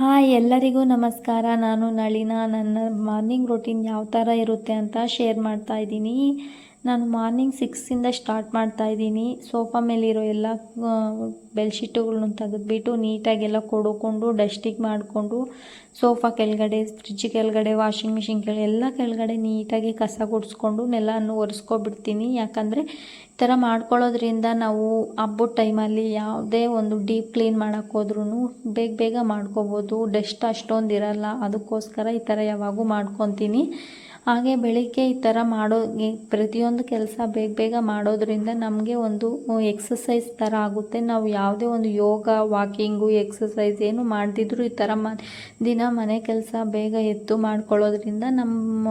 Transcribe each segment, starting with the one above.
Hi, ಎಲ್ಲರಿಗೂ ನಮಸ್ಕಾರ. ನಾನು ನಳಿನಾ. ನನ್ನ ಮಾರ್ನಿಂಗ್ ರೂಟೀನ್ ಯಾವ ಥರ ಇರುತ್ತೆ ಅಂತ ಶೇರ್ ಮಾಡ್ತಾ ಇದ್ದೀನಿ. ನಾನು ಮಾರ್ನಿಂಗ್ ಸಿಕ್ಸಿಂದ ಸ್ಟಾರ್ಟ್ ಮಾಡ್ತಾ ಇದ್ದೀನಿ. ಸೋಫಾ ಮೇಲಿರೋ ಎಲ್ಲ ಬೆಡ್ಶೀಟುಗಳನ್ನ ತೆಗೆದ್ಬಿಟ್ಟು ನೀಟಾಗೆಲ್ಲ ಕೊಡ್ಕೊಂಡು, ಡಸ್ಟಿಗೆ ಮಾಡಿಕೊಂಡು, ಸೋಫಾ ಕೆಳಗಡೆ ಫ್ರಿಜ್ ಕೆಳಗಡೆ, ವಾಷಿಂಗ್ ಮಿಷಿನ್ ಕೆಳಗೆ ಎಲ್ಲ ಕೆಳಗಡೆ ನೀಟಾಗಿ ಕಸ ಗುಡಿಸ್ಕೊಂಡು ನೆಲವನ್ನು ಒರೆಸ್ಕೊಬಿಡ್ತೀನಿ. ಯಾಕಂದರೆ ಈ ಥರ ಮಾಡ್ಕೊಳ್ಳೋದ್ರಿಂದ ನಾವು ಹಬ್ಬದ ಟೈಮಲ್ಲಿ ಯಾವುದೇ ಒಂದು ಡೀಪ್ ಕ್ಲೀನ್ ಮಾಡೋಕ್ಕೋದ್ರೂ ಬೇಗ ಬೇಗ ಮಾಡ್ಕೋಬೋದು. ಡಸ್ಟ್ ಅಷ್ಟೊಂದು ಇರಲ್ಲ ಅದಕ್ಕೋಸ್ಕರ ಈ ಥರ ಯಾವಾಗೂ ಮಾಡ್ಕೊತೀನಿ. ಹಾಗೆ ಬೆಳಿಗ್ಗೆ ಈ ಥರ ಮಾಡೋ ಪ್ರತಿಯೊಂದು ಕೆಲಸ ಬೇಗ ಬೇಗ ಮಾಡೋದ್ರಿಂದ ನಮಗೆ ಒಂದು ಎಕ್ಸಸೈಸ್ ಥರ ಆಗುತ್ತೆ. ನಾವು ಯಾವುದೇ ಒಂದು ಯೋಗ ವಾಕಿಂಗು ಎಕ್ಸಸೈಸ್ ಏನು ಮಾಡದಿದ್ರೂ ಈ ಥರ ಮ, ದಿನ ಮನೆ ಕೆಲಸ ಬೇಗ ಎದ್ದು ಮಾಡ್ಕೊಳ್ಳೋದ್ರಿಂದ ನಮ್ಮ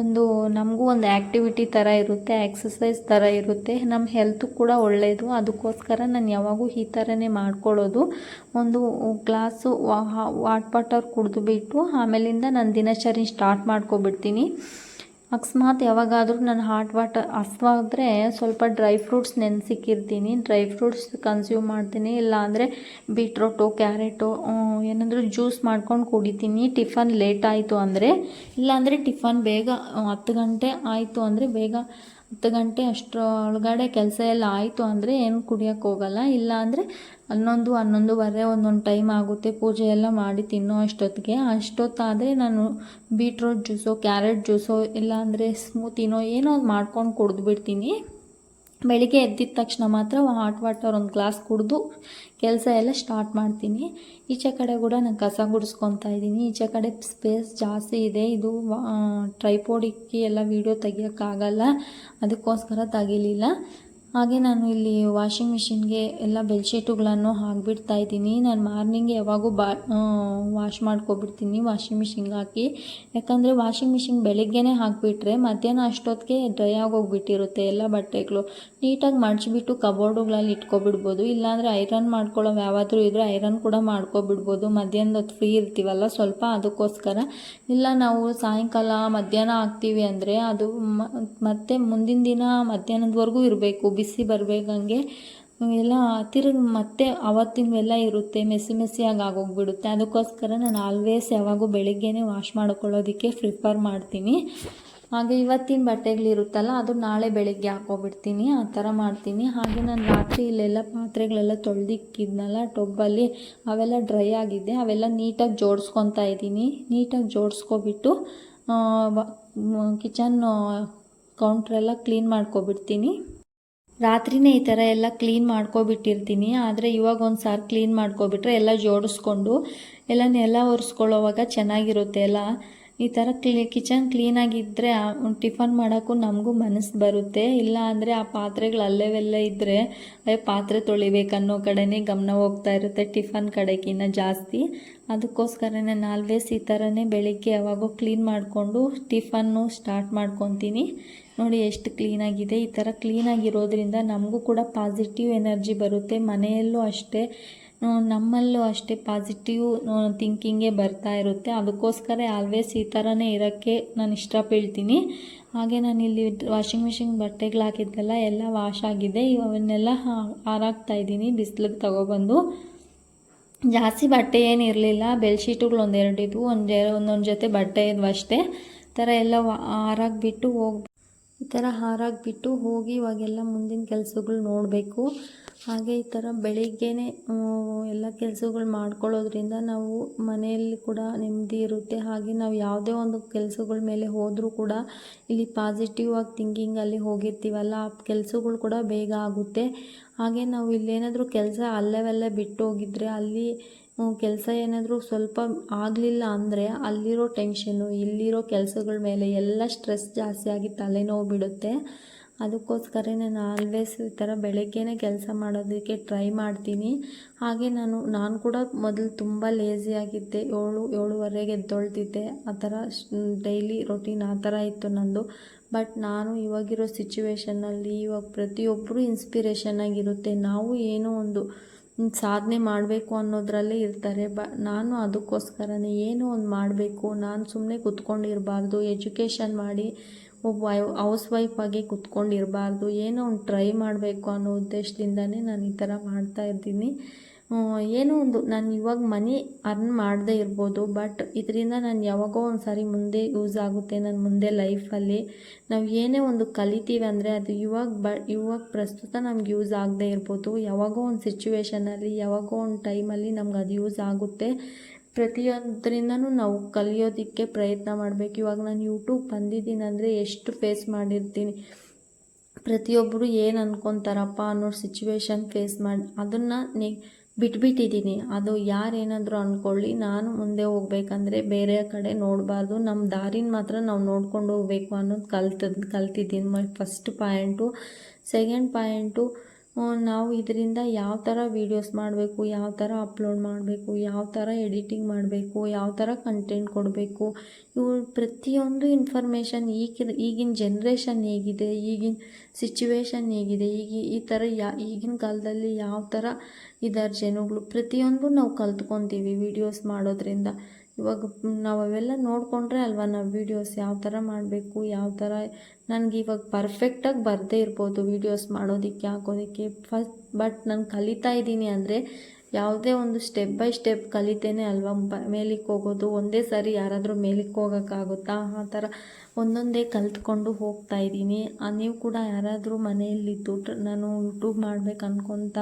ಒಂದು ನಮಗೂ ಒಂದು ಆ್ಯಕ್ಟಿವಿಟಿ ಥರ ಇರುತ್ತೆ ಎಕ್ಸಸೈಸ್ ಥರ ಇರುತ್ತೆ. ನಮ್ಮ ಹೆಲ್ತು ಕೂಡ ಒಳ್ಳೆಯದು ಅದಕ್ಕೋಸ್ಕರ ನಾನು ಯಾವಾಗೂ ಈ ಥರನೇ ಮಾಡ್ಕೊಳ್ಳೋದು. ಒಂದು ಗ್ಲಾಸು ವಾಟ್ ವಾಟರ್ ಕುಡಿದ್ಬಿಟ್ಟು ಆಮೇಲಿಂದ ನಾನು ದಿನಚರಿ ಸ್ಟಾರ್ಟ್ ಮಾಡ್ಕೊಬಿಡ್ತೀನಿ. ಅಕಸ್ಮಾತ್ ಯಾವಾಗಾದರೂ ನಾನು ಹಾಟ್ ವಾಟರ್ ಹಸ್ವಾದರೆ ಸ್ವಲ್ಪ ಡ್ರೈ ಫ್ರೂಟ್ಸ್ ನೆನೆಸಿಕ್ಕಿರ್ತೀನಿ ಡ್ರೈ ಫ್ರೂಟ್ಸ್ ಕನ್ಸ್ಯೂಮ್ ಮಾಡ್ತೀನಿ. ಇಲ್ಲಾಂದರೆ ಬೀಟ್ರೋಟು ಕ್ಯಾರೆಟು ಏನಾದರೂ ಜ್ಯೂಸ್ ಮಾಡ್ಕೊಂಡು ಕುಡಿತೀನಿ. ಟಿಫನ್ ಲೇಟ್ ಆಯಿತು ಅಂದರೆ. ಇಲ್ಲಾಂದರೆ ಟಿಫನ್ ಬೇಗ ಹತ್ತು ಗಂಟೆ ಆಯಿತು ಅಂದರೆ ಬೇಗ ಹತ್ತು ಗಂಟೆ ಅಷ್ಟರೊಳಗಡೆ ಕೆಲಸ ಎಲ್ಲ ಆಯಿತು ಅಂದರೆ ಏನು ಕುಡಿಯೋಕ್ಕೋಗಲ್ಲ ಇಲ್ಲಾಂದರೆ ಹನ್ನೊಂದು ಹನ್ನೊಂದುವರೆ ಒಂದೊಂದು ಟೈಮ್ ಆಗುತ್ತೆ. ಪೂಜೆ ಎಲ್ಲ ಮಾಡಿ ತಿನ್ನೋ ಅಷ್ಟೊತ್ತಿಗೆ. ಅಷ್ಟೊತ್ತಾದರೆ ನಾನು ಬೀಟ್ರೋಟ್ ಜ್ಯೂಸೋ ಕ್ಯಾರೆಟ್ ಜ್ಯೂಸೋ ಇಲ್ಲಾಂದರೆ ಸ್ಮೂತಿನೋ ಏನೋ ಒಂದು ಮಾಡ್ಕೊಂಡು ಕುಡಿದ್ಬಿಡ್ತೀನಿ. ಬೆಳಿಗ್ಗೆ ಎದ್ದಿದ ತಕ್ಷಣ ಮಾತ್ರ ಹಾಟ್ ವಾಟರ್ ಒಂದು ಗ್ಲಾಸ್ ಕುಡಿದು ಕೆಲಸ ಎಲ್ಲ ಸ್ಟಾರ್ಟ್ ಮಾಡ್ತೀನಿ. ಈಚೆ ಕಡೆ ಕೂಡ ನಾನು ಕಸ ಗುಡಿಸ್ಕೊತಾ ಇದ್ದೀನಿ. ಈಚೆ ಕಡೆ ಸ್ಪೇಸ್ ಜಾಸ್ತಿ ಇದೆ. ಇದು ಟ್ರೈಪೋಡಿಕ್ಕಿ ಎಲ್ಲ ವೀಡಿಯೋ ತೆಗಿಯೋಕ್ಕಾಗಲ್ಲ. ಅದಕ್ಕೋಸ್ಕರ ತೆಗಿಲಿಲ್ಲ. ಹಾಗೆ ನಾನು ಇಲ್ಲಿ ವಾಷಿಂಗ್ ಮಿಷಿನ್ಗೆ ಎಲ್ಲ ಬೆಡ್ಶೀಟುಗಳನ್ನು ಹಾಕಿಬಿಡ್ತಾ ಇದ್ದೀನಿ. ನಾನು ಮಾರ್ನಿಂಗ್ ಯಾವಾಗೂ ಬಾ ವಾಶ್ ಮಾಡ್ಕೊಬಿಡ್ತೀನಿ ವಾಷಿಂಗ್ ಮಿಷಿನ್ಗೆ ಹಾಕಿ. ಯಾಕಂದರೆ ವಾಷಿಂಗ್ ಮಿಷಿನ್ ಬೆಳಗ್ಗೆನೇ ಹಾಕಿಬಿಟ್ರೆ ಮಧ್ಯಾಹ್ನ ಅಷ್ಟೊತ್ತಿಗೆ ಡ್ರೈ ಆಗೋಗ್ಬಿಟ್ಟಿರುತ್ತೆ ಎಲ್ಲ ಬಟ್ಟೆಗಳು. ನೀಟಾಗಿ ಮಡಚಿಬಿಟ್ಟು ಕಬೋರ್ಡುಗಳಲ್ಲಿ ಇಟ್ಕೊಬಿಡ್ಬೋದು. ಇಲ್ಲಾಂದರೆ ಐರನ್ ಮಾಡ್ಕೊಳ್ಳೋ ಯಾವಾದರೂ ಇದ್ದರೆ ಐರನ್ ಕೂಡ ಮಾಡ್ಕೊಬಿಡ್ಬೋದು. ಮಧ್ಯಾಹ್ನದ ಫ್ರೀ ಇರ್ತೀವಲ್ಲ ಸ್ವಲ್ಪ ಅದಕ್ಕೋಸ್ಕರ. ಇಲ್ಲ ನಾವು ಸಾಯಂಕಾಲ ಮಧ್ಯಾಹ್ನ ಹಾಕ್ತೀವಿ ಅಂದರೆ ಅದು ಮತ್ತೆ ಮುಂದಿನ ದಿನ ಮಧ್ಯಾಹ್ನದವರೆಗೂ ಇರಬೇಕು. ಬಿಸಿ ಬರಬೇಕಂಗೆ, ಎಲ್ಲ ತಿರುಗಿ ಮತ್ತೆ ಅವತ್ತಿನವೆಲ್ಲ ಇರುತ್ತೆ ಮೆಸಿ ಮೆಸಿಯಾಗಿ ಆಗೋಗ್ಬಿಡುತ್ತೆ. ಅದಕ್ಕೋಸ್ಕರ ನಾನು ಆಲ್ವೇಸ್ ಯಾವಾಗೂ ಬೆಳಿಗ್ಗೆನೇ ವಾಶ್ ಮಾಡ್ಕೊಳ್ಳೋದಕ್ಕೆ ಪ್ರಿಫರ್ ಮಾಡ್ತೀನಿ. ಹಾಗೆ ಇವತ್ತಿನ ಬಟ್ಟೆಗಳಿರುತ್ತಲ್ಲ, ಅದು ನಾಳೆ ಬೆಳಗ್ಗೆ ಹಾಕೋಬಿಡ್ತೀನಿ ಆ ಥರ ಮಾಡ್ತೀನಿ. ಹಾಗೆ ನಾನು ರಾತ್ರಿ ಇಲ್ಲೆಲ್ಲ ಪಾತ್ರೆಗಳೆಲ್ಲ ತೊಳೆದಿಕ್ಕಿದ್ನಲ್ಲ, ಟೊಬ್ಬಲ್ಲಿ ಅವೆಲ್ಲ ಡ್ರೈ ಆಗಿದೆ ಅವೆಲ್ಲ ನೀಟಾಗಿ ಜೋಡಿಸ್ಕೊತಾ ಇದ್ದೀನಿ. ನೀಟಾಗಿ ಜೋಡಿಸ್ಕೊಬಿಟ್ಟು ಕಿಚನ್ ಕೌಂಟ್ರೆಲ್ಲ ಕ್ಲೀನ್ ಮಾಡ್ಕೊಬಿಡ್ತೀನಿ. ರಾತ್ರಿನೇ ಈ ಥರ ಎಲ್ಲ ಕ್ಲೀನ್ ಮಾಡ್ಕೊಬಿಟ್ಟಿರ್ತೀನಿ. ಆದರೆ ಇವಾಗ ಒಂದು ಸಾರಿ ಕ್ಲೀನ್ ಮಾಡ್ಕೊಬಿಟ್ರೆ ಎಲ್ಲ ಜೋಡಿಸ್ಕೊಂಡು ಎಲ್ಲ ನೆಲ ಒರೆಸ್ಕೊಳ್ಳೋವಾಗ ಚೆನ್ನಾಗಿರುತ್ತೆ ಎಲ್ಲ ಈ ಥರ ಕ್ಲೀ ಕಿಚನ್ ಕ್ಲೀನಾಗಿದ್ದರೆ ಟಿಫನ್ ಮಾಡೋಕ್ಕೂ ನಮಗೂ ಮನಸ್ಸು ಬರುತ್ತೆ. ಇಲ್ಲ ಅಂದರೆ ಆ ಪಾತ್ರೆಗಳು ಅಲ್ಲೇವೆಲ್ಲ ಇದ್ದರೆ ಅದೇ ಪಾತ್ರೆ ತೊಳಿಬೇಕನ್ನೋ ಕಡೆನೇ ಗಮನ ಹೋಗ್ತಾ ಇರುತ್ತೆ ಟಿಫನ್ ಕಡೆಗಿನ್ನ ಜಾಸ್ತಿ. ಅದಕ್ಕೋಸ್ಕರನೇ ನಾಲ್ವೇಸ್ ಈ ಥರನೇ ಬೆಳಿಗ್ಗೆ ಯಾವಾಗೂ ಕ್ಲೀನ್ ಮಾಡಿಕೊಂಡು ಟಿಫನ್ನು ಸ್ಟಾರ್ಟ್ ಮಾಡ್ಕೊತೀನಿ. ನೋಡಿ ಎಷ್ಟು ಕ್ಲೀನಾಗಿದೆ ಈ ಥರ ಕ್ಲೀನಾಗಿರೋದ್ರಿಂದ ನಮಗೂ ಕೂಡ ಪಾಸಿಟಿವ್ ಎನರ್ಜಿ ಬರುತ್ತೆ. ಮನೆಯಲ್ಲೂ ಅಷ್ಟೇ ನಮ್ಮಲ್ಲೂ ಅಷ್ಟೇ ಪಾಸಿಟಿವ್ ಥಿಂಕಿಂಗೇ ಬರ್ತಾ ಇರುತ್ತೆ. ಅದಕ್ಕೋಸ್ಕರ ಆಲ್ವೇಸ್ ಈ ಥರನೇ ಇರೋಕ್ಕೆ ನಾನು ಇಷ್ಟಪಡ್ತೀನಿ. ಹಾಗೆ ನಾನು ಇಲ್ಲಿ ವಾಷಿಂಗ್ ಮಿಷಿನ್ ಬಟ್ಟೆಗಳು ಹಾಕಿದ್ದೆಲ್ಲ ಎಲ್ಲ ವಾಶ್ ಆಗಿದೆ. ಅವನ್ನೆಲ್ಲ ಹಾರಾಕ್ತಾ ಇದ್ದೀನಿ, ಬಿಸಿಲಿಗೆ ತಗೊಬಂದು. ಜಾಸ್ತಿ ಬಟ್ಟೆ ಏನಿರಲಿಲ್ಲ ಬೆಡ್ಶೀಟುಗಳು ಒಂದೆರಡು ಇದ್ವು ಒಂದು ಒಂದೊಂದು ಜೊತೆ ಬಟ್ಟೆ ಇದ್ವು ಅಷ್ಟೇ. ಥರ ಎಲ್ಲ ಹಾರಾಕ್ಬಿಟ್ಟು ಹೋಗಿ ಈ ಥರ ಹಾರಾಗಿಬಿಟ್ಟು ಹೋಗಿ ಇವಾಗೆಲ್ಲ ಮುಂದಿನ ಕೆಲಸಗಳು ನೋಡಬೇಕು. ಹಾಗೆ ಈ ಥರ ಬೆಳಿಗ್ಗೆನೇ ಎಲ್ಲ ಕೆಲಸಗಳು ಮಾಡ್ಕೊಳ್ಳೋದ್ರಿಂದ ನಾವು ಮನೆಯಲ್ಲಿ ಕೂಡ ನೆಮ್ಮದಿ ಇರುತ್ತೆ. ಹಾಗೆ ನಾವು ಯಾವುದೇ ಒಂದು ಕೆಲಸಗಳ ಮೇಲೆ ಹೋದರೂ ಕೂಡ ಇಲ್ಲಿ ಪಾಸಿಟಿವ್ ಆಗಿ ಥಿಂಕಿಂಗಲ್ಲಿ ಹೋಗಿರ್ತೀವಲ್ಲ, ಆ ಕೆಲಸಗಳು ಕೂಡ ಬೇಗ ಆಗುತ್ತೆ. ಹಾಗೆ ನಾವು ಇಲ್ಲೇನಾದರೂ ಕೆಲಸ ಅಲ್ಲೇವಲ್ಲೇ ಬಿಟ್ಟು ಹೋಗಿದ್ರೆ ಅಲ್ಲಿ ಕೆಲಸ ಏನಾದರೂ ಸ್ವಲ್ಪ ಆಗಲಿಲ್ಲ ಅಂದರೆ ಅಲ್ಲಿರೋ ಟೆನ್ಷನ್ನು, ಇಲ್ಲಿರೋ ಕೆಲಸಗಳ ಮೇಲೆ ಎಲ್ಲ ಸ್ಟ್ರೆಸ್ ಜಾಸ್ತಿ ಆಗಿ ತಲೆನೋವು ಬಿಡುತ್ತೆ. ಅದಕ್ಕೋಸ್ಕರ ನಾನು ಆಲ್ವೇಸ್ ಈ ಥರ ಬೆಳಗ್ಗೆನೇ ಕೆಲಸ ಮಾಡೋದಕ್ಕೆ ಟ್ರೈ ಮಾಡ್ತೀನಿ. ಹಾಗೆ ನಾನು ನಾನು ಕೂಡ ಮೊದಲು ತುಂಬ ಲೇಸಿಯಾಗಿದ್ದೆ ಏಳು, ಏಳುವರೆಗೆ ಎದ್ದೊಳ್ತಿದ್ದೆ. ಆ ಥರ ಡೈಲಿ ರೊಟೀನ್ ಆ ಥರ ಇತ್ತು ನಂದು. ಬಟ್ ನಾನು ಇವಾಗಿರೋ ಸಿಚುವೇಷನ್ನಲ್ಲಿ ಇವಾಗ ಪ್ರತಿಯೊಬ್ಬರು ಇನ್ಸ್ಪಿರೇಷನ್ ಆಗಿರುತ್ತೆ. ನಾವು ಏನೋ ಒಂದು ಸಾಧನೆ ಮಾಡಬೇಕು ಅನ್ನೋದರಲ್ಲೇ ಇರ್ತಾರೆ. ಬ ನಾನು ಅದಕ್ಕೋಸ್ಕರನೇ ಏನೋ ಒಂದು ಮಾಡಬೇಕು. ನಾನು ಸುಮ್ಮನೆ ಕುತ್ಕೊಂಡಿರಬಾರ್ದು. ಎಜುಕೇಷನ್ ಮಾಡಿ ಒಬ್ಬ ಹೌಸ್ ಆಗಿ ಕುತ್ಕೊಂಡಿರಬಾರ್ದು. ಏನೋ ಒಂದು ಟ್ರೈ ಮಾಡಬೇಕು ಅನ್ನೋ ಉದ್ದೇಶದಿಂದನೇ ನಾನು ಈ ಥರ ಮಾಡ್ತಾ ಇದ್ದೀನಿ. ಏನೋ ಒಂದು ನಾನು ಇವಾಗ ಮನಿ ಅರ್ನ್ ಮಾಡದೇ ಇರ್ಬೋದು ಬಟ್ ಇದರಿಂದ ನಾನು ಯಾವಾಗೋ ಒಂದು ಸಾರಿ ಮುಂದೆ ಯೂಸ್ ಆಗುತ್ತೆ ನನ್ನ ಮುಂದೆ ಲೈಫಲ್ಲಿ ನಾವು ಏನೇ ಒಂದು ಕಲಿತೀವಿ ಅಂದರೆ ಅದು ಇವಾಗ ಬ, ಇವಾಗ ಪ್ರಸ್ತುತ ನಮ್ಗೆ ಯೂಸ್ ಆಗದೆ ಇರ್ಬೋದು. ಯಾವಾಗೋ ಒಂದು ಸಿಚುವೇಶನಲ್ಲಿ ಯಾವಾಗೋ ಒಂದು ಟೈಮಲ್ಲಿ ನಮ್ಗೆ ಅದು ಯೂಸ್ ಆಗುತ್ತೆ. ಪ್ರತಿಯೊಂದರಿಂದನೂ ನಾವು ಕಲಿಯೋದಕ್ಕೆ ಪ್ರಯತ್ನ ಮಾಡಬೇಕು. ಇವಾಗ ನಾನು ಯೂಟ್ಯೂಬ್ ಬಂದಿದ್ದೀನಿ ಅಂದರೆ ಎಷ್ಟು ಫೇಸ್ ಮಾಡಿರ್ತೀನಿ. ಪ್ರತಿಯೊಬ್ಬರು ಏನು ಅನ್ಕೊತಾರಪ್ಪ ಅನ್ನೋ ಸಿಚುವೇಶನ್ ಫೇಸ್ ಮಾಡಿ, ಅದನ್ನು ನೆ ಬಿಟ್ಬಿಟ್ಟಿದ್ದೀನಿ. ಅದು ಯಾರೇನಾದರೂ ಅಂದ್ಕೊಳ್ಳಿ ನಾನು ಮುಂದೆ ಹೋಗ್ಬೇಕಂದ್ರೆ ಬೇರೆ ಕಡೆ ನೋಡಬಾರ್ದು. ನಮ್ಮ ದಾರಿನ ಮಾತ್ರ ನಾವು ನೋಡ್ಕೊಂಡು ಹೋಗ್ಬೇಕು ಅನ್ನೋದು ಕಲ್ತದ್ದು ಕಲ್ತಿದ್ದೀನಿ. ಫಸ್ಟ್ ಪಾಯಿಂಟು ಸೆಕೆಂಡ್ ಪಾಯಿಂಟು ನಾವು ಇದರಿಂದ ಯಾವ ಥರ ವೀಡಿಯೋಸ್ ಮಾಡಬೇಕು, ಯಾವ ಥರ ಅಪ್ಲೋಡ್ ಮಾಡಬೇಕು, ಯಾವ ಥರ ಎಡಿಟಿಂಗ್ ಮಾಡಬೇಕು, ಯಾವ ಥರ ಕಂಟೆಂಟ್ ಕೊಡಬೇಕು, ಇವು ಪ್ರತಿಯೊಂದು ಇನ್ಫಾರ್ಮೇಷನ್ ಈಗಿನ ಈಗಿನ ಜನ್ರೇಷನ್ ಹೇಗಿದೆ, ಈಗಿನ ಸಿಚುವೇಶನ್ ಹೇಗಿದೆ, ಈಗ, ಈ ಥರ ಯಾ, ಈಗಿನ ಕಾಲದಲ್ಲಿ ಯಾವ ಥರ ಇದ್ದಾರೆ ಜನಗಳು, ಪ್ರತಿಯೊಂದು ನಾವು ಕಲ್ತ್ಕೊತೀವಿ ವೀಡಿಯೋಸ್ ಮಾಡೋದ್ರಿಂದ. ಇವಾಗ ನಾವು ಅವೆಲ್ಲ ನೋಡಿಕೊಂಡ್ರೆ ಅಲ್ವಾ ನಾವು ವೀಡಿಯೋಸ್ ಯಾವ ಥರ ಮಾಡಬೇಕು, ಯಾವ ಥರ ನನಗೆ ಇವಾಗ ಪರ್ಫೆಕ್ಟಾಗಿ ಬರದೇ ಇರ್ಬೋದು ವೀಡಿಯೋಸ್ ಮಾಡೋದಕ್ಕೆ, ಹಾಕೋದಕ್ಕೆ. ಫಸ್ಟ್ ಬಟ್ ನಾನು ಕಲಿತಾ ಇದ್ದೀನಿ ಅಂದರೆ ಯಾವುದೇ ಒಂದು ಸ್ಟೆಪ್ ಬೈ ಸ್ಟೆಪ್ ಕಲಿತೇನೆ ಅಲ್ವಾ? ಮೇಲಕ್ಕೆ ಹೋಗೋದು, ಒಂದೇ ಸಾರಿ ಯಾರಾದರೂ ಮೇಲಕ್ಕೆ ಹೋಗೋಕ್ಕಾಗುತ್ತಾ? ಆ ಥರ ಒಂದೊಂದೇ ಕಲ್ತ್ಕೊಂಡು ಹೋಗ್ತಾ ಇದ್ದೀನಿ. ನೀವು ಕೂಡ ಯಾರಾದರೂ ಮನೆಯಲ್ಲಿದ್ದು ನಾನು ಯೂಟ್ಯೂಬ್ ಮಾಡ್ಬೇಕು ಅನ್ಕೊತ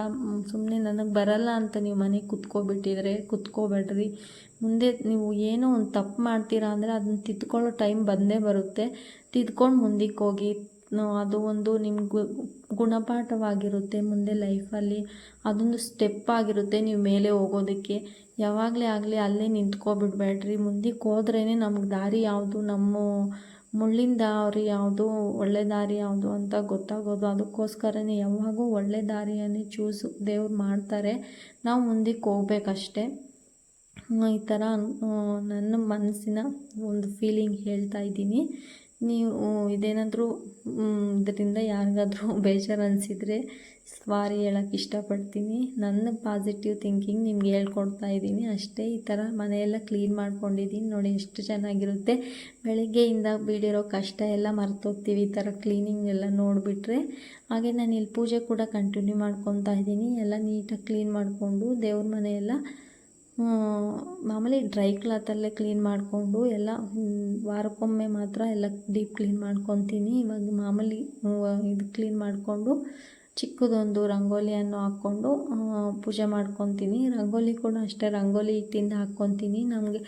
ಸುಮ್ಮನೆ ನನಗೆ ಬರಲ್ಲ ಅಂತ ನೀವು ಮನೆಗೆ ಕುತ್ಕೊಬಿಟ್ಟಿದ್ರೆ, ಕುತ್ಕೋಬೇಡ್ರಿ. ಮುಂದೆ ನೀವು ಏನೋ ಒಂದು ತಪ್ಪು ಮಾಡ್ತೀರಾ ಅಂದರೆ ಅದನ್ನ ತಿದ್ಕೊಳ್ಳೋ ಟೈಮ್ ಬಂದೇ ಬರುತ್ತೆ. ತಿದ್ಕೊಂಡು ಮುಂದಕ್ಕೆ ಹೋಗಿ ಅದು ಒಂದು ನಿಮ್ಗೆ, ಗುಣಪಾಠವಾಗಿರುತ್ತೆ ಮುಂದೆ ಲೈಫಲ್ಲಿ. ಅದೊಂದು ಸ್ಟೆಪ್ ಆಗಿರುತ್ತೆ ನೀವು ಮೇಲೆ ಹೋಗೋದಕ್ಕೆ. ಯಾವಾಗಲೇ ಆಗಲಿ ಅಲ್ಲೇ ನಿಂತ್ಕೊಬಿಡ್ಬೇಡ್ರಿ. ಮುಂದಕ್ಕೆ ಹೋದ್ರೇ ನಮ್ಗೆ ದಾರಿ ಯಾವುದು? ನಮ್ಮ ಮುಳ್ಳಿನ ದಾರಿ ಯಾವುದು? ಒಳ್ಳೆ ದಾರಿ ಯಾವುದು ಅಂತ ಗೊತ್ತಾಗೋದು. ಅದಕ್ಕೋಸ್ಕರನೇ ಯಾವಾಗೂ ಒಳ್ಳೆ ದಾರಿಯನ್ನೇ ಚೂಸ್ ದೇವ್ರು ಮಾಡ್ತಾರೆ. ನಾವು ಮುಂದಕ್ಕೆ ಹೋಗ್ಬೇಕಷ್ಟೆ. ಈ ಥರ ನನ್ನ ಮನಸ್ಸಿನ ಒಂದು ಫೀಲಿಂಗ್ ಹೇಳ್ತಾ ಇದ್ದೀನಿ. ನೀವು ಇದೇನಾದರೂ ಇದರಿಂದ ಯಾರಿಗಾದರೂ ಬೇಜಾರು ಅನಿಸಿದರೆ ಸ್ವಾರಿ ಹೇಳೋಕ್ಕೆ ಇಷ್ಟಪಡ್ತೀನಿ. ನನ್ನ ಪಾಸಿಟಿವ್ ಥಿಂಕಿಂಗ್ ನಿಮ್ಗೆ ಹೇಳ್ಕೊಡ್ತಾ ಇದ್ದೀನಿ. ಅಷ್ಟೇ ಈ ಥರ ಮನೆಯೆಲ್ಲ ಕ್ಲೀನ್ ಮಾಡ್ಕೊಂಡಿದ್ದೀನಿ. ನೋಡಿ ಎಷ್ಟು ಚೆನ್ನಾಗಿರುತ್ತೆ. ಬೆಳಗ್ಗೆಯಿಂದ ಬೀಳಿರೋ ಕಷ್ಟ ಎಲ್ಲ ಮರ್ತೋಗ್ತೀವಿ. ಈ ಥರ ಕ್ಲೀನಿಂಗ್ ಎಲ್ಲ ನೋಡಿಬಿಟ್ರೆ. ಹಾಗೆ ನಾನು ಇಲ್ಲಿ ಪೂಜೆ ಕೂಡ ಕಂಟಿನ್ಯೂ ಮಾಡ್ಕೊತಾ ಇದ್ದೀನಿ. ಎಲ್ಲ ನೀಟಾಗಿ ಕ್ಲೀನ್ ಮಾಡಿಕೊಂಡು ದೇವ್ರ ಮನೆಯೆಲ್ಲ ಮಾಮೂಲಿ ಡ್ರೈ ಕ್ಲಾತಲ್ಲೇ ಕ್ಲೀನ್ ಮಾಡಿಕೊಂಡು ಎಲ್ಲ ವಾರಕ್ಕೊಮ್ಮೆ ಮಾತ್ರ ಎಲ್ಲ ಡೀಪ್ ಕ್ಲೀನ್ ಮಾಡ್ಕೊತೀನಿ. ಇವಾಗ ಮಾಮೂಲಿ ಇದು ಕ್ಲೀನ್ ಮಾಡಿಕೊಂಡು ಚಿಕ್ಕದೊಂದು ರಂಗೋಲಿಯನ್ನು ಹಾಕ್ಕೊಂಡು ಪೂಜೆ ಮಾಡ್ಕೊತೀನಿ. ರಂಗೋಲಿ ಕೂಡ ಅಷ್ಟೇ, ರಂಗೋಲಿ ಹಿಟ್ಟಿಂದ ಹಾಕ್ಕೊತೀನಿ. ನಮಗೆ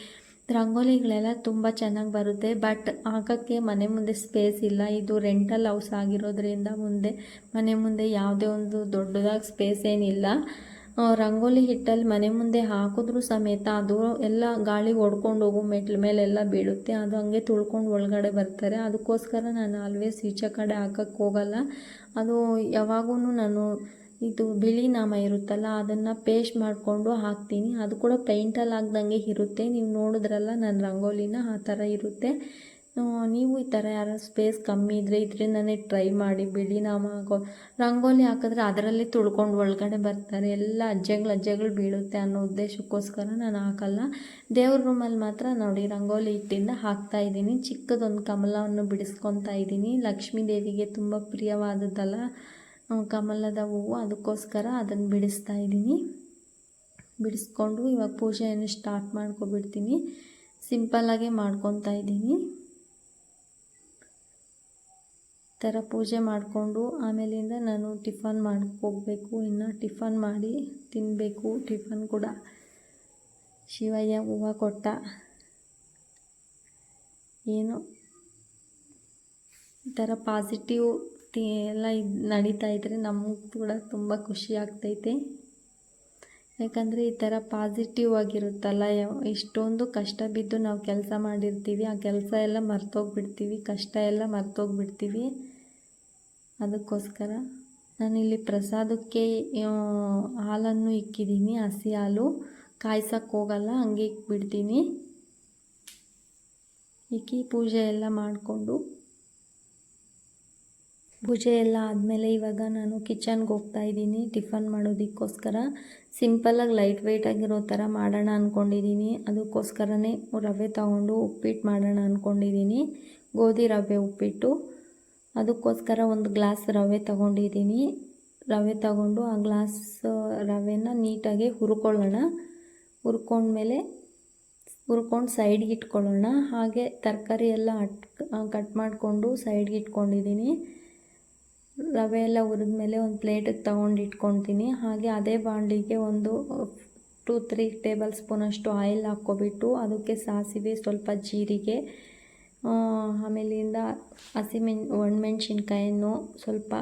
ರಂಗೋಲಿಗಳೆಲ್ಲ ತುಂಬ ಚೆನ್ನಾಗಿ ಬರುತ್ತೆ. ಬಟ್ ಹಾಕೋಕ್ಕೆ ಮನೆ ಮುಂದೆ ಸ್ಪೇಸ್ ಇಲ್ಲ. ಇದು ರೆಂಟಲ್ ಹೌಸ್ ಆಗಿರೋದ್ರಿಂದ ಮುಂದೆ ಮನೆ ಮುಂದೆ ಯಾವುದೇ ಒಂದು ದೊಡ್ಡದಾಗಿ ಸ್ಪೇಸ್ ಏನಿಲ್ಲ. ರಂಗೋಲಿ ಹಿಟ್ಟಲ್ಲಿ ಮನೆ ಮುಂದೆ ಹಾಕಿದ್ರೂ ಸಮೇತ ಅದು ಎಲ್ಲ ಗಾಳಿ ಒಡ್ಕೊಂಡು ಹೋಗೋ ಮೆಟ್ಲ ಮೇಲೆಲ್ಲ ಬೀಳುತ್ತೆ. ಅದು ಹಂಗೆ ತುಳ್ಕೊಂಡು ಒಳಗಡೆ ಬರ್ತಾರೆ. ಅದಕ್ಕೋಸ್ಕರ ನಾನು ಆಲ್ವೇಸ್ ಈಚೆ ಕಡೆ ಹಾಕಕ್ಕೆ ಹೋಗಲ್ಲ. ಅದು ಯಾವಾಗೂ ನಾನು ಇದು ಬಿಳಿ ನಾಮ ಇರುತ್ತಲ್ಲ, ಅದನ್ನು ಪೇಸ್ಟ್ ಮಾಡಿಕೊಂಡು ಹಾಕ್ತೀನಿ. ಅದು ಕೂಡ ಪೇಂಟಲ್ಲಿ ಹಾಕ್ದಂಗೆ ಇರುತ್ತೆ. ನೀವು ನೋಡಿದ್ರಲ್ಲ ನನ್ನ ರಂಗೋಲಿನ ಆ ಥರ ಇರುತ್ತೆ. ನೀವು ಈ ಥರ ಯಾರು ಸ್ಪೇಸ್ ಕಮ್ಮಿ ಇದ್ದರೆ ಇದರಿಂದನೇ ಟ್ರೈ ಮಾಡಿ, ಬಿಡಿ. ನಾವು ರಂಗೋಲಿ ಹಾಕಿದ್ರೆ ಅದರಲ್ಲಿ ತುಳ್ಕೊಂಡು ಒಳಗಡೆ ಬರ್ತಾರೆ. ಎಲ್ಲ ಅಜ್ಜಗಳು ಅಜ್ಜಗಳು ಬೀಳುತ್ತೆ ಅನ್ನೋ ಉದ್ದೇಶಕ್ಕೋಸ್ಕರ ನಾನು ಹಾಕಲ್ಲ. ದೇವ್ರ ರೂಮಲ್ಲಿ ಮಾತ್ರ ನೋಡಿ, ರಂಗೋಲಿ ಹಿಟ್ಟಿಂದ ಹಾಕ್ತಾ ಇದ್ದೀನಿ. ಚಿಕ್ಕದೊಂದು ಕಮಲವನ್ನು ಬಿಡಿಸ್ಕೊತಾ ಇದ್ದೀನಿ. ಲಕ್ಷ್ಮೀ ದೇವಿಗೆ ತುಂಬ ಪ್ರಿಯವಾದದ್ದಲ್ಲ ಕಮಲದ ಹೂವು. ಅದಕ್ಕೋಸ್ಕರ ಅದನ್ನು ಬಿಡಿಸ್ತಾ ಇದ್ದೀನಿ. ಬಿಡಿಸ್ಕೊಂಡು ಇವಾಗ ಪೂಜೆಯನ್ನು ಸ್ಟಾರ್ಟ್ ಮಾಡ್ಕೊಬಿಡ್ತೀನಿ. ಸಿಂಪಲ್ಲಾಗೆ ಮಾಡ್ಕೊತಾ ಇದ್ದೀನಿ. ಥರ ಪೂಜೆ ಮಾಡಿಕೊಂಡು ಆಮೇಲಿಂದ ನಾನು ಟಿಫನ್ ಹೋಗಬೇಕು ಇನ್ನು ಟಿಫನ್ ಮಾಡಿ ತಿನ್ನಬೇಕು ಟಿಫನ್ ಕೂಡ. ಶಿವಯ್ಯ ಹೂವು ಕೊಟ್ಟ. ಏನು? ಈ ಥರ ಪಾಸಿಟಿವ್ ತಿ ಎಲ್ಲ ಇದು ನಡೀತಾ ಇದ್ದರೆ ನಮಗೂ ಕೂಡ ತುಂಬ ಖುಷಿ ಆಗ್ತೈತೆ. ಯಾಕಂದರೆ ಈ ಥರ ಪಾಸಿಟಿವ್ ಆಗಿರುತ್ತಲ್ಲ ಇಷ್ಟೊಂದು ಕಷ್ಟ ಬಿದ್ದು ನಾವು ಕೆಲಸ ಮಾಡಿರ್ತೀವಿ, ಆ ಕೆಲಸ ಎಲ್ಲ ಮರ್ತೋಗ್ಬಿಡ್ತೀವಿ, ಕಷ್ಟ ಎಲ್ಲ ಮರ್ತೋಗ್ಬಿಡ್ತೀವಿ. ಅದಕ್ಕೋಸ್ಕರ ನಾನಿಲ್ಲಿ ಪ್ರಸಾದಕ್ಕೆ ಹಾಲನ್ನು ಇಕ್ಕಿದ್ದೀನಿ. ಹಸಿ ಹಾಲು. ಕಾಯ್ಸಕ್ಕೆ ಹೋಗಲ್ಲ, ಹಂಗೆ ಇಕ್ಬಿಡ್ತೀನಿ. ಇಕ್ಕಿ ಪೂಜೆ ಎಲ್ಲ ಮಾಡಿಕೊಂಡು. ಪೂಜೆ ಎಲ್ಲ ಆದಮೇಲೆ ಇವಾಗ ನಾನು ಕಿಚನ್ಗೆ ಹೋಗ್ತಾ ಇದ್ದೀನಿ. ಟಿಫನ್ ಮಾಡೋದಕ್ಕೋಸ್ಕರ ಸಿಂಪಲಾಗಿ ಲೈಟ್ ವೆಯ್ಟಾಗಿರೋ ಥರ ಮಾಡೋಣ ಅಂದ್ಕೊಂಡಿದ್ದೀನಿ ಅದಕ್ಕೋಸ್ಕರನೇ ರವೆ ತಗೊಂಡು ಉಪ್ಪಿಟ್ಟು ಮಾಡೋಣ ಅಂದ್ಕೊಂಡಿದ್ದೀನಿ ಗೋಧಿ ರವೆ ಉಪ್ಪಿಟ್ಟು. ಅದಕ್ಕೋಸ್ಕರ ಒಂದು ಗ್ಲಾಸ್ ರವೆ ತಗೊಂಡಿದ್ದೀನಿ. ರವೆ ತಗೊಂಡು ಆ ಗ್ಲಾಸ್ ರವೆನ ನೀಟಾಗಿ ಹುರ್ಕೊಳ್ಳೋಣ. ಹುರ್ಕೊಂಡ್ಮೇಲೆ ಹುರ್ಕೊಂಡು ಸೈಡ್ಗೆ ಇಟ್ಕೊಳ್ಳೋಣ. ಹಾಗೆ ತರಕಾರಿ ಎಲ್ಲ ಅಟ್ ಕಟ್ ಮಾಡಿಕೊಂಡು ಸೈಡ್ಗೆ ಇಟ್ಕೊಂಡಿದ್ದೀನಿ. ರವೆ ಎಲ್ಲ ಹುರಿದ್ಮೇಲೆ ಒಂದು ಪ್ಲೇಟಿಗೆ ತಗೊಂಡು ಇಟ್ಕೊತೀನಿ ಹಾಗೆ ಅದೇ ಬಾಂಡಿಗೆ ಒಂದು ಟೂ ತ್ರೀ ಟೇಬಲ್ ಸ್ಪೂನಷ್ಟು ಆಯಿಲ್ ಹಾಕ್ಕೊಬಿಟ್ಟು ಅದಕ್ಕೆ ಸಾಸಿವೆ ಸ್ವಲ್ಪ ಜೀರಿಗೆ ಆಮೇಲಿಂದ ಹಸಿಮೆಣ್ ಒಣಮೆಣ್ಸಿನ್ಕಾಯನ್ನು ಸ್ವಲ್ಪ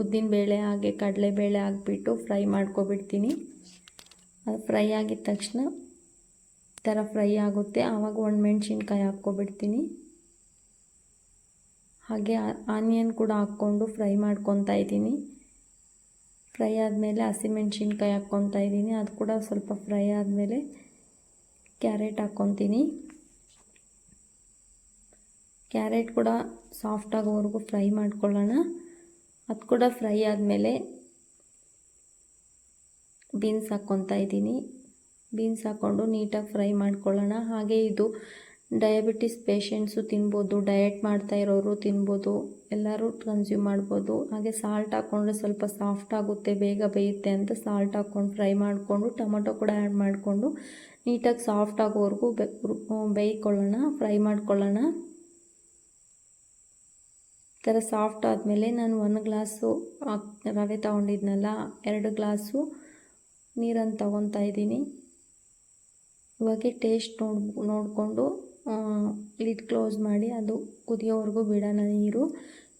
ಉದ್ದಿನ ಬೇಳೆ ಹಾಗೆ ಕಡಲೆಬೇಳೆ ಹಾಕ್ಬಿಟ್ಟು ಫ್ರೈ ಮಾಡ್ಕೊಬಿಡ್ತೀನಿ. ಅದು ಫ್ರೈ ಆಗಿದ ತಕ್ಷಣ ಈ ಥರ ಫ್ರೈ ಆಗುತ್ತೆ. ಆವಾಗ ಒಣಮೆಣ್ಸಿನ್ಕಾಯಿ ಹಾಕ್ಕೊಬಿಡ್ತೀನಿ. ಹಾಗೆ ಆನಿಯನ್ ಕೂಡ ಹಾಕ್ಕೊಂಡು ಫ್ರೈ ಮಾಡ್ಕೊತಾ ಇದ್ದೀನಿ. ಫ್ರೈ ಆದಮೇಲೆ ಹಸಿಮೆಣ್ಸಿನ್ಕಾಯಿ ಹಾಕ್ಕೊತಾ ಇದ್ದೀನಿ. ಅದು ಕೂಡ ಸ್ವಲ್ಪ ಫ್ರೈ ಆದಮೇಲೆ ಕ್ಯಾರೆಟ್ ಹಾಕ್ಕೊತೀನಿ. ಕ್ಯಾರೆಟ್ ಕೂಡ ಸಾಫ್ಟ್ ಆಗೋವರೆಗೂ ಫ್ರೈ ಮಾಡ್ಕೊಳ್ಳೋಣ. ಅದು ಕೂಡ ಫ್ರೈ ಆದಮೇಲೆ ಬೀನ್ಸ್ ಹಾಕ್ಕೊತಾ ಇದ್ದೀನಿ. ಬೀನ್ಸ್ ಹಾಕ್ಕೊಂಡು ನೀಟಾಗಿ ಫ್ರೈ ಮಾಡ್ಕೊಳ್ಳೋಣ. ಹಾಗೆ ಇದು ಡಯಾಬಿಟಿಸ್ ಪೇಷಂಟ್ಸು ತಿನ್ಬೋದು, ಡಯಟ್ ಮಾಡ್ತಾ ಇರೋರು ತಿನ್ಬೋದು, ಎಲ್ಲರೂ ಕನ್ಸ್ಯೂಮ್ ಮಾಡ್ಬೋದು. ಹಾಗೆ ಸಾಲ್ಟ್ ಹಾಕ್ಕೊಂಡ್ರೆ ಸ್ವಲ್ಪ ಸಾಫ್ಟ್ ಆಗುತ್ತೆ, ಬೇಗ ಬೇಯುತ್ತೆ ಅಂತ ಸಾಲ್ಟ್ ಹಾಕ್ಕೊಂಡು ಫ್ರೈ ಮಾಡಿಕೊಂಡು, ಟೊಮೊಟೊ ಕೂಡ ಆ್ಯಡ್ ಮಾಡಿಕೊಂಡು ನೀಟಾಗಿ ಸಾಫ್ಟ್ ಆಗೋವರೆಗೂ ಬೆ ಬೇಯ್ಕೊಳ್ಳೋಣ, ಫ್ರೈ ಮಾಡ್ಕೊಳ್ಳೋಣ. ಥರ ಸಾಫ್ಟ್ ಆದಮೇಲೆ ನಾನು ಒಂದು ಗ್ಲಾಸು ರವೆ ತೊಗೊಂಡಿದ್ನಲ್ಲ, ಎರಡು ಗ್ಲಾಸು ನೀರನ್ನು ತೊಗೊತಾ ಇದ್ದೀನಿ. ಇವಾಗೆ ಟೇಸ್ಟ್ ನೋಡ್ ನೋಡಿಕೊಂಡು ಲಿಡ್ ಕ್ಲೋಸ್ ಮಾಡಿ ಅದು ಕುದಿಯೋವರೆಗೂ ಬಿಡೋಣ ನೀರು.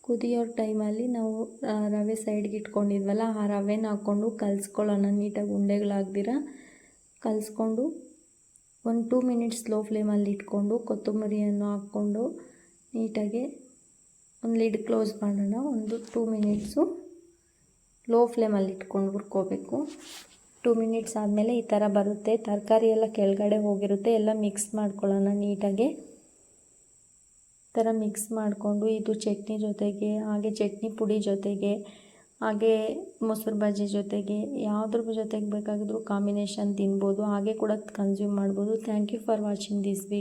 ಕುದಿಯೋ ಟೈಮಲ್ಲಿ ನಾವು ರವೆ ಸೈಡ್ಗೆ ಇಟ್ಕೊಂಡಿದ್ವಲ್ಲ, ಆ ರವೆನ ಹಾಕ್ಕೊಂಡು ಕಲಿಸ್ಕೊಳ್ಳೋಣ. ನೀಟಾಗಿ ಉಂಡೆಗಳಾಗ್ದಿರ ಕಲಿಸ್ಕೊಂಡು, ಒಂದು ಟೂ ಮಿನಿಟ್ಸ್ ಸ್ಲೋ ಫ್ಲೇಮಲ್ಲಿ ಇಟ್ಕೊಂಡು, ಕೊತ್ತಂಬರಿಯನ್ನು ಹಾಕ್ಕೊಂಡು, ನೀಟಾಗಿ ಒಂದು ಲಿಡ್ ಕ್ಲೋಸ್ ಮಾಡೋಣ, ಒಂದು ಟೂ ಮಿನಿಟ್ಸು ಲೋ ಫ್ಲೇಮಲ್ಲಿ ಇಟ್ಕೊಂಡು ಹುರ್ಕೋಬೇಕು. ಟೂ ಮಿನಿಟ್ಸ್ ಆದಮೇಲೆ ಈ ಥರ ಬರುತ್ತೆ. ತರಕಾರಿ ಎಲ್ಲ ಕೆಳಗಡೆ ಹೋಗಿರುತ್ತೆ. ಎಲ್ಲ ಮಿಕ್ಸ್ ಮಾಡ್ಕೊಳ್ಳೋಣ ನೀಟಾಗಿ. ಈ ಥರ ಮಿಕ್ಸ್ ಮಾಡಿಕೊಂಡು ಇದು ಚಟ್ನಿ ಜೊತೆಗೆ, ಹಾಗೆ ಚಟ್ನಿ ಪುಡಿ ಜೊತೆಗೆ, ಹಾಗೆ ಮೊಸರು ಬಜ್ಜಿ ಜೊತೆಗೆ, ಯಾವುದ್ರ ಜೊತೆಗೆ ಬೇಕಾಗಿದ್ರೂ ಕಾಂಬಿನೇಷನ್ ತಿನ್ಬೋದು. ಹಾಗೆ ಕೂಡ ಕನ್ಸ್ಯೂಮ್ ಮಾಡ್ಬೋದು. Thank you for watching this video